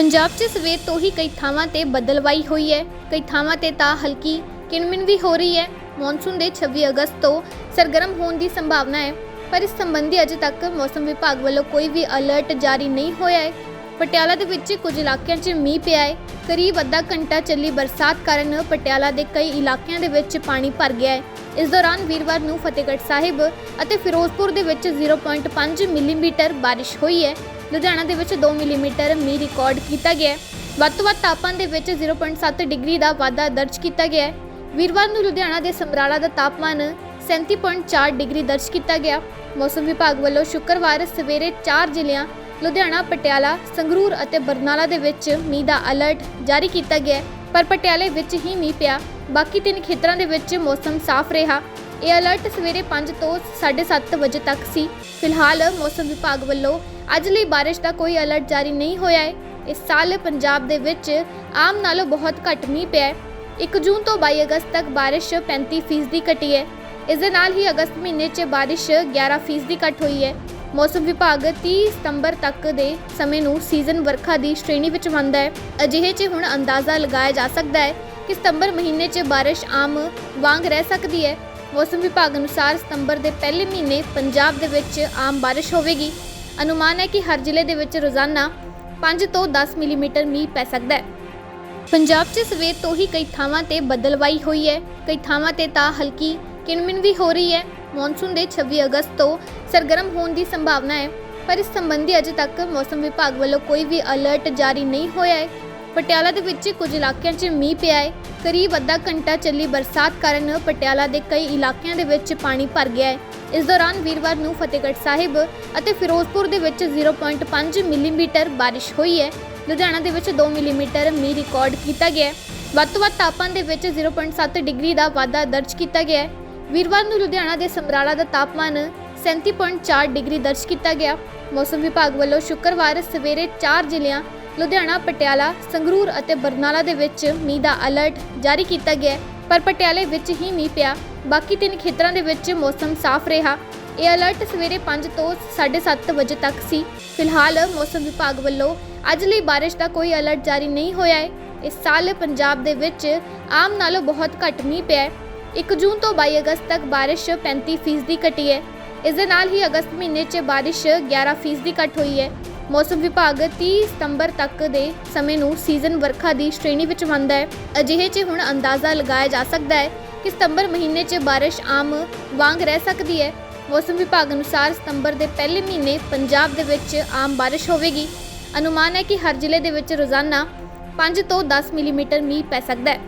ਪੰਜਾਬ 'ਚ ਸਵੇਰ ਤੋਂ ਹੀ ਕਈ ਥਾਵਾਂ ਤੇ ਬਦਲਵਾਈ ਹੋਈ ਹੈ। ਕਈ ਥਾਵਾਂ ਤੇ ਤਾਂ ਹਲਕੀ ਕਿਣਮਿਣ ਵੀ ਹੋ ਰਹੀ ਹੈ। ਮੌਨਸੂਨ ਦੇ 26 ਅਗਸਤ ਤੋਂ ਸਰਗਰਮ ਹੋਣ ਦੀ ਸੰਭਾਵਨਾ ਹੈ, ਪਰ ਇਸ ਸੰਬੰਧੀ ਅਜੇ ਤੱਕ ਮੌਸਮ ਵਿਭਾਗ ਵੱਲੋਂ ਕੋਈ ਵੀ ਅਲਰਟ ਜਾਰੀ ਨਹੀਂ ਹੋਇਆ ਹੈ। ਪਟਿਆਲਾ ਦੇ ਵਿੱਚ ਕੁਝ ਇਲਾਕਿਆਂ 'ਚ ਮੀਂਹ ਪਿਆ ਹੈ। ਕਰੀਬ ਅੱਧਾ ਘੰਟਾ ਚੱਲੀ ਬਰਸਾਤ ਕਾਰਨ ਪਟਿਆਲਾ ਦੇ ਕਈ ਇਲਾਕਿਆਂ ਦੇ ਵਿੱਚ ਪਾਣੀ ਭਰ ਗਿਆ ਹੈ। ਇਸ ਦੌਰਾਨ ਵੀਰਵਾਰ ਨੂੰ ਫਤਿਹਗੜ੍ਹ ਸਾਹਿਬ ਅਤੇ ਫਿਰੋਜ਼ਪੁਰ ਦੇ ਵਿੱਚ 0.5 ਮਿਲੀਮੀਟਰ ਬਾਰਿਸ਼ ਹੋਈ ਹੈ। ਲੁਧਿਆਣਾ ਦੇ ਵਿੱਚ 2 ਮਿਲੀਮੀਟਰ ਮੀਂਹ ਰਿਕਾਰਡ ਕੀਤਾ ਗਿਆ ਹੈ। ਵੱਧ ਤੋਂ ਵੱਧ ਤਾਪਮਾਨ ਦੇ ਵਿੱਚ 0.7 ਡਿਗਰੀ ਦਾ ਵਾਧਾ ਦਰਜ ਕੀਤਾ ਗਿਆ ਹੈ। ਵੀਰਵਾਰ ਨੂੰ ਲੁਧਿਆਣਾ ਦੇ ਸਮਰਾਲਾ ਦਾ ਤਾਪਮਾਨ 37.4 ਡਿਗਰੀ ਦਰਜ ਕੀਤਾ ਗਿਆ। ਮੌਸਮ ਵਿਭਾਗ ਵੱਲੋਂ ਸ਼ੁੱਕਰਵਾਰ ਸਵੇਰੇ 4 ਜ਼ਿਲ੍ਹਿਆਂ, ਲੁਧਿਆਣਾ, ਪਟਿਆਲਾ, ਸੰਗਰੂਰ ਅਤੇ ਬਰਨਾਲਾ ਦੇ ਵਿੱਚ ਮੀਂਹ ਦਾ ਅਲਰਟ ਜਾਰੀ ਕੀਤਾ ਗਿਆ ਪਰ ਪਟਿਆਲੇ ਵਿੱਚ ਹੀ ਮੀਂਹ ਪਿਆ। ਬਾਕੀ ਤਿੰਨ ਖੇਤਰਾਂ ਦੇ ਵਿੱਚ ਮੌਸਮ ਸਾਫ਼ ਰਿਹਾ। ਇਹ ਅਲਰਟ ਸਵੇਰੇ 5 ਤੋਂ 7:30 ਵਜੇ ਤੱਕ ਸੀ। ਫਿਲਹਾਲ ਮੌਸਮ ਵਿਭਾਗ ਵੱਲੋਂ ਅੱਜ ਲਈ ਬਾਰਿਸ਼ ਦਾ ਕੋਈ ਅਲਰਟ ਜਾਰੀ ਨਹੀਂ ਹੋਇਆ ਹੈ। ਇਸ ਸਾਲ ਪੰਜਾਬ ਦੇ ਵਿੱਚ ਆਮ ਨਾਲੋਂ ਬਹੁਤ ਘੱਟ ਮੀਂਹ ਪਿਆ ਹੈ। 1 ਜੂਨ ਤੋਂ 22 ਅਗਸਤ ਤੱਕ ਬਾਰਿਸ਼ 35% ਘਟੀ ਹੈ। ਇਸ ਦੇ ਨਾਲ ਹੀ ਅਗਸਤ ਮਹੀਨੇ 'ਚ ਬਾਰਿਸ਼ 11% ਘੱਟ ਹੋਈ ਹੈ। ਮੌਸਮ ਵਿਭਾਗ 30 ਸਤੰਬਰ ਤੱਕ ਦੇ ਸਮੇਂ ਨੂੰ ਸੀਜ਼ਨ ਵਰਖਾ ਦੀ ਸ਼੍ਰੇਣੀ ਵਿੱਚ ਮੰਨਦਾ ਹੈ। ਅਜਿਹੇ 'ਚ ਹੁਣ ਅੰਦਾਜ਼ਾ ਲਗਾਇਆ ਜਾ ਸਕਦਾ ਹੈ ਕਿ ਸਤੰਬਰ ਮਹੀਨੇ 'ਚ ਬਾਰਿਸ਼ ਆਮ ਵਾਂਗ ਰਹਿ ਸਕਦੀ ਹੈ। ਮੌਸਮ ਵਿਭਾਗ ਅਨੁਸਾਰ ਸਤੰਬਰ ਦੇ ਪਹਿਲੇ ਮਹੀਨੇ ਪੰਜਾਬ ਦੇ ਵਿੱਚ ਆਮ ਬਾਰਿਸ਼ ਹੋਵੇਗੀ। ਅਨੁਮਾਨ ਹੈ ਕਿ ਹਰ ਜ਼ਿਲ੍ਹੇ ਦੇ ਵਿੱਚ ਰੋਜ਼ਾਨਾ 5 ਤੋਂ 10 ਮਿਲੀਮੀਟਰ ਮੀਂਹ ਪੈ ਸਕਦਾ ਹੈ। ਪੰਜਾਬ 'ਚ ਸਵੇਰ ਤੋਂ ਹੀ ਕਈ ਥਾਵਾਂ ਤੇ ਬੱਦਲਵਾਈ ਹੋਈ ਹੈ। ਕਈ ਥਾਵਾਂ ਤੇ ਤਾਂ ਹਲਕੀ ਕਿਣਮਿਣ ਵੀ ਹੋ ਰਹੀ ਹੈ। ਮੌਨਸੂਨ ਦੇ 26 ਅਗਸਤ ਤੋਂ ਸਰਗਰਮ ਹੋਣ ਦੀ ਸੰਭਾਵਨਾ ਹੈ। ਪਰ ਇਸ ਸੰਬੰਧੀ ਅਜੇ ਤੱਕ ਮੌਸਮ ਵਿਭਾਗ ਵੱਲੋਂ ਕੋਈ ਵੀ ਅਲਰਟ ਜਾਰੀ ਨਹੀਂ ਹੋਇਆ ਹੈ। ਪਟਿਆਲਾ ਦੇ ਵਿੱਚ ਕੁਝ ਇਲਾਕਿਆਂ 'ਚ ਮੀਂਹ ਪਿਆ ਹੈ। ਕਰੀਬ ਅੱਧਾ ਘੰਟਾ ਚੱਲੀ ਬਰਸਾਤ ਕਾਰਨ ਪਟਿਆਲਾ ਦੇ ਕਈ ਇਲਾਕਿਆਂ ਦੇ ਵਿੱਚ ਪਾਣੀ ਭਰ ਗਿਆ ਹੈ। ਇਸ ਦੌਰਾਨ ਵੀਰਵਾਰ ਨੂੰ ਫਤਿਹਗੜ੍ਹ ਸਾਹਿਬ ਅਤੇ ਫਿਰੋਜ਼ਪੁਰ ਦੇ ਵਿੱਚ 0.5 ਮਿਲੀਮੀਟਰ ਬਾਰਿਸ਼ ਹੋਈ ਹੈ। ਲੁਧਿਆਣਾ ਦੇ ਵਿੱਚ 2 ਮਿਲੀਮੀਟਰ ਮੀਂਹ ਰਿਕਾਰਡ ਕੀਤਾ ਗਿਆ ਹੈ। ਵੱਧ ਤੋਂ ਵੱਧ ਤਾਪਮਾਨ ਦੇ ਵਿੱਚ 0.7 ਡਿਗਰੀ ਦਾ ਵਾਧਾ ਦਰਜ ਕੀਤਾ ਗਿਆ ਹੈ। ਵੀਰਵਾਰ ਨੂੰ ਲੁਧਿਆਣਾ ਦੇ ਸਮਰਾਲਾ ਦਾ ਤਾਪਮਾਨ 37.4 ਡਿਗਰੀ ਦਰਜ ਕੀਤਾ ਗਿਆ। ਮੌਸਮ ਵਿਭਾਗ ਵੱਲੋਂ ਸ਼ੁੱਕਰਵਾਰ ਸਵੇਰੇ 4 ਜ਼ਿਲ੍ਹਿਆਂ ਲੁਧਿਆਣਾ, ਪਟਿਆਲਾ, ਸੰਗਰੂਰ ਅਤੇ ਬਰਨਾਲਾ ਦੇ ਵਿੱਚ ਮੀਂਹ ਦਾ ਅਲਰਟ ਜਾਰੀ ਕੀਤਾ ਗਿਆ ਪਰ ਪਟਿਆਲੇ ਵਿੱਚ ਹੀ ਮੀਂਹ ਪਿਆ। ਬਾਕੀ ਤਿੰਨ ਖੇਤਰਾਂ ਦੇ ਵਿੱਚ ਮੌਸਮ ਸਾਫ਼ ਰਿਹਾ। ਇਹ ਅਲਰਟ ਸਵੇਰੇ 5 ਤੋਂ 7:30 ਵਜੇ ਤੱਕ ਸੀ। ਫਿਲਹਾਲ ਮੌਸਮ ਵਿਭਾਗ ਵੱਲੋਂ ਅੱਜ ਲਈ ਬਾਰਿਸ਼ ਦਾ ਕੋਈ ਅਲਰਟ ਜਾਰੀ ਨਹੀਂ ਹੋਇਆ ਹੈ। ਇਸ ਸਾਲ ਪੰਜਾਬ ਦੇ ਵਿੱਚ ਆਮ ਨਾਲੋਂ ਬਹੁਤ ਘੱਟ ਮੀਂਹ ਪਿਆ ਹੈ। 1 ਜੂਨ ਤੋਂ 22 ਅਗਸਤ ਤੱਕ ਬਾਰਿਸ਼ 35% ਘਟੀ ਹੈ। ਇਸ ਦੇ ਨਾਲ ਹੀ ਅਗਸਤ ਮਹੀਨੇ 'ਚ ਬਾਰਿਸ਼ 11% ਘੱਟ ਹੋਈ ਹੈ। ਮੌਸਮ ਵਿਭਾਗ 30 ਸਤੰਬਰ ਤੱਕ ਦੇ ਸਮੇਂ ਨੂੰ ਸੀਜ਼ਨ ਵਰਖਾ ਦੀ ਸ਼੍ਰੇਣੀ ਵਿੱਚ ਮੰਨਦਾ ਹੈ। ਅਜਿਹੇ 'ਚ ਹੁਣ ਅੰਦਾਜ਼ਾ ਲਗਾਇਆ ਜਾ ਸਕਦਾ ਹੈ ਕਿ ਸਤੰਬਰ ਮਹੀਨੇ 'ਚ ਬਾਰਿਸ਼ ਆਮ ਵਾਂਗ ਰਹਿ ਸਕਦੀ ਹੈ। ਮੌਸਮ ਵਿਭਾਗ ਅਨੁਸਾਰ ਸਤੰਬਰ ਦੇ ਪਹਿਲੇ ਮਹੀਨੇ ਪੰਜਾਬ ਦੇ ਵਿੱਚ ਆਮ ਬਾਰਿਸ਼ ਹੋਵੇਗੀ। ਅਨੁਮਾਨ ਹੈ ਕਿ ਹਰ ਜ਼ਿਲ੍ਹੇ ਦੇ ਵਿੱਚ ਰੋਜ਼ਾਨਾ 5 ਤੋਂ 10 ਮਿਲੀਮੀਟਰ ਮੀਂਹ ਪੈ ਸਕਦਾ ਹੈ।